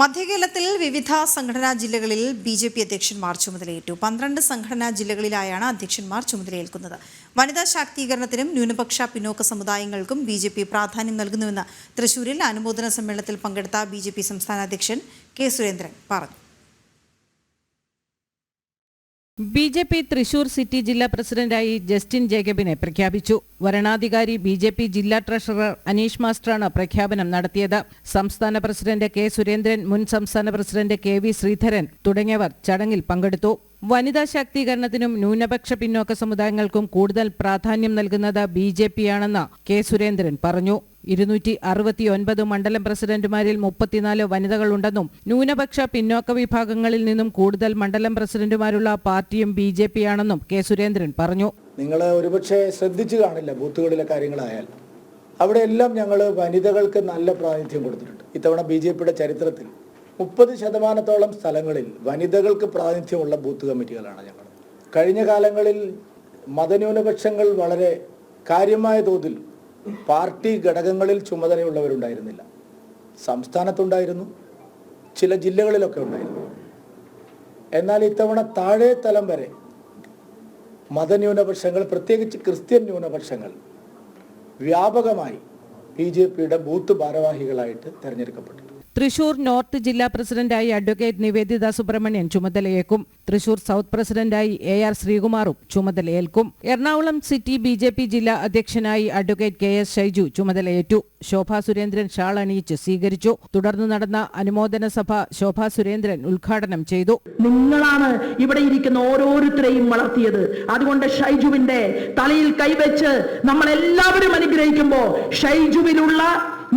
മധ്യകേരളത്തിൽ വിവിധ സംഘടനാ ജില്ലകളിൽ ബി ജെ പി അധ്യക്ഷന്മാർ ചുമതലയേറ്റു. പന്ത്രണ്ട് സംഘടനാ ജില്ലകളിലായാണ് അധ്യക്ഷന്മാർ ചുമതലയേൽക്കുന്നത്. വനിതാ ശാക്തീകരണത്തിനും ന്യൂനപക്ഷ പിന്നോക്ക സമുദായങ്ങൾക്കും ബി ജെ പി പ്രാധാന്യം നൽകുന്നുവെന്ന് തൃശൂരിൽ അനുമോദന സമ്മേളനത്തിൽ പങ്കെടുത്ത ബി ജെ പി സംസ്ഥാന അധ്യക്ഷൻ കെ സുരേന്ദ്രൻ പറഞ്ഞു. B J P Thrissur city ജില്ലാ പ്രസിഡന്റായി ജസ്റ്റിൻ ജേക്കബിനെ പ്രഖ്യാപിച്ചു. വരണാധികാരി ബി ജെ പി ജില്ലാ ട്രഷറർ അനീഷ് മാസ്റ്ററാണ് പ്രഖ്യാപനം നടത്തിയത്. സംസ്ഥാന പ്രസിഡന്റ് കെ സുരേന്ദ്രൻ മുൻ സംസ്ഥാന പ്രസിഡന്റ് കെ വി ശ്രീധരൻ തുടങ്ങിയവർ ചടങ്ങിൽ പങ്കെടുത്തു. വനിതാ ശാക്തീകരണത്തിനും ന്യൂനപക്ഷ പിന്നോക്ക സമുദായങ്ങൾക്കും കൂടുതൽ പ്രാധാന്യം നൽകുന്നത് ബി ജെ പിയാണെന്ന് കെ സുരേന്ദ്രൻ പറഞ്ഞു. ഇരുന്നൂറ്റി അറുപത്തിയൊൻപത് മണ്ഡലം പ്രസിഡന്റുമാരിൽ മുപ്പത്തിനാല് വനിതകളുണ്ടെന്നും ന്യൂനപക്ഷ പിന്നോക്ക വിഭാഗങ്ങളിൽ നിന്നും കൂടുതൽ മണ്ഡലം പ്രസിഡന്റുമാരുള്ള പാർട്ടിയും ബി ജെ പി ആണെന്നും കെ സുരേന്ദ്രൻ പറഞ്ഞു. നിങ്ങൾ ഒരുപക്ഷെ ശ്രദ്ധിച്ചു കാണില്ല ബൂത്തുകളിലെ കാര്യങ്ങളായാൽ. അവിടെ എല്ലാം ഞങ്ങൾ വനിതകൾക്ക് നല്ല പ്രാതിനിധ്യം കൊടുത്തിട്ടുണ്ട്. ഇത്തവണ ബി ജെ പിയുടെ ചരിത്രത്തിൽ മുപ്പത് ശതമാനത്തോളം സ്ഥലങ്ങളിൽ വനിതകൾക്ക് പ്രാതിനിധ്യമുള്ള ബൂത്ത് കമ്മിറ്റികളാണ് ഞങ്ങൾ കഴിഞ്ഞ കാലങ്ങളിൽ മതന്യൂനപക്ഷങ്ങൾ വളരെ കാര്യമായ തോതിൽ പാർട്ടി ഘടകങ്ങളിൽ ചുമതലയുള്ളവരുണ്ടായിരുന്നില്ല. സംസ്ഥാനത്തുണ്ടായിരുന്നു ചില ജില്ലകളിലൊക്കെ ഉണ്ടായിരുന്നു. എന്നാൽ ഇത്തവണ താഴെ തലം വരെ മതന്യൂനപക്ഷങ്ങൾ പ്രത്യേകിച്ച് ക്രിസ്ത്യൻ ന്യൂനപക്ഷങ്ങൾ വ്യാപകമായി ബി ജെ പിയുടെ ബൂത്ത് ഭാരവാഹികളായിട്ട് തെരഞ്ഞെടുക്കപ്പെട്ടു. തൃശൂർ നോർത്ത് ജില്ലാ പ്രസിഡന്റായി അഡ്വക്കേറ്റ് നിവേദിത സുബ്രഹ്മണ്യൻ ചുമതലയേക്കും തൃശൂർ സൗത്ത് പ്രസിഡന്റായി എ ആർ ശ്രീകുമാറും ചുമതലയേൽക്കും. Ernakulam city B J P ജില്ലാ അധ്യക്ഷനായി അഡ്വക്കേറ്റ് കെ എസ് ഷൈജു ചുമതലയേറ്റു. ശോഭാ സുരേന്ദ്രൻ ഷാൾ അണിയിച്ച് സ്വീകരിച്ചു. തുടർന്ന് നടന്ന അനുമോദന സഭ ശോഭാ സുരേന്ദ്രൻ ഉദ്ഘാടനം ചെയ്തു. നിങ്ങളാണ് ഇവിടെ ഇരിക്കുന്ന ഓരോരുത്തരെയും വളർത്തിയത്. അതുകൊണ്ട് ഷൈജുവിന്റെ തലയിൽ കൈവച്ച് നമ്മൾ എല്ലാവരും അനുഗ്രഹിക്കുമ്പോൾ ഷൈജുവിലുള്ള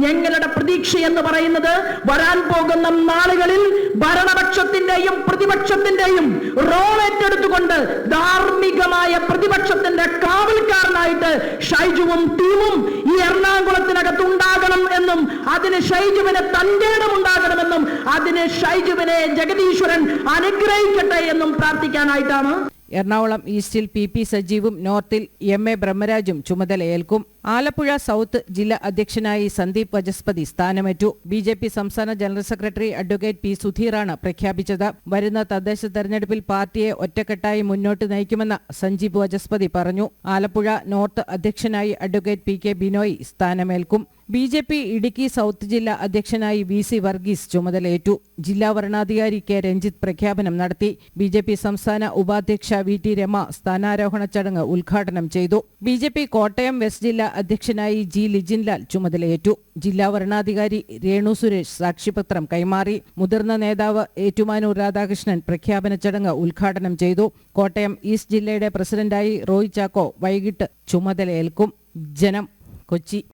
ഞങ്ങളുടെ പ്രതീക്ഷ എന്ന് പറയുന്നത് വരാൻ പോകുന്ന നാളുകളിൽ ഭരണപക്ഷത്തിന്റെയും പ്രതിപക്ഷത്തിന്റെയും റോൾ ഏറ്റെടുത്തുകൊണ്ട് ധാർമ്മികമായ പ്രതിപക്ഷത്തിന്റെ കാവൽക്കാരനായിട്ട് ഷൈജുവും ടീമും ഈ എറണാകുളത്തിനകത്ത് ഉണ്ടാകണം എന്നും അതിന് ഷൈജുവിന് തന്റേടം ഉണ്ടാകണമെന്നും അതിന് ഷൈജുവിനെ ജഗദീശ്വരൻ അനുഗ്രഹിക്കട്ടെ എന്നും പ്രാർത്ഥിക്കാനായിട്ടാണ്. എറണാകുളം ഈസ്റ്റിൽ പി പി സജീവും നോർത്തിൽ എം എ ബ്രഹ്മരാജും ചുമതലയേൽക്കും. ആലപ്പുഴ സൗത്ത് ജില്ലാ അധ്യക്ഷനായി സന്ദീപ് വജസ്പതി സ്ഥാനമേറ്റു. ബി ജെ പി സംസ്ഥാന ജനറൽ സെക്രട്ടറി അഡ്വക്കേറ്റ് പി സുധീറാണ് പ്രഖ്യാപിച്ചത്. വരുന്ന തദ്ദേശ തെരഞ്ഞെടുപ്പിൽ പാർട്ടിയെ ഒറ്റക്കെട്ടായി മുന്നോട്ട് നയിക്കുമെന്ന് സഞ്ജീവ് വജസ്പതി പറഞ്ഞു. ആലപ്പുഴ നോർത്ത് അധ്യക്ഷനായി advocate P K Binoy സ്ഥാനമേൽക്കും. B J P Idukki south ജില്ലാ അധ്യക്ഷനായി വി സി വർഗീസ് ചുമതലയേറ്റു. ജില്ലാ വരണാധികാരി കെ രഞ്ജിത്ത് പ്രഖ്യാപനം നടത്തി. ബി ജെ പി സംസ്ഥാന ഉപാധ്യക്ഷ വി ടി രമ സ്ഥാനാരോഹണ ചടങ്ങ് ഉദ്ഘാടനം ചെയ്തു. B J P Kottayam west ജില്ലാ അധ്യക്ഷനായി ജി ലിജിൻലാൽ ചുമതലയേറ്റു. ജില്ലാ വരണാധികാരി രേണു സുരേഷ് സാക്ഷിപത്രം കൈമാറി. മുതിർന്ന നേതാവ് ഏറ്റുമാനൂർ രാധാകൃഷ്ണൻ പ്രഖ്യാപന ചടങ്ങ് ഉദ്ഘാടനം ചെയ്തു. കോട്ടയം ഈസ്റ്റ് ജില്ലയുടെ പ്രസിഡന്റായി റോയ് ചാക്കോ വൈകിട്ട് ചുമതലയേൽക്കും. ജനം കൊച്ചി.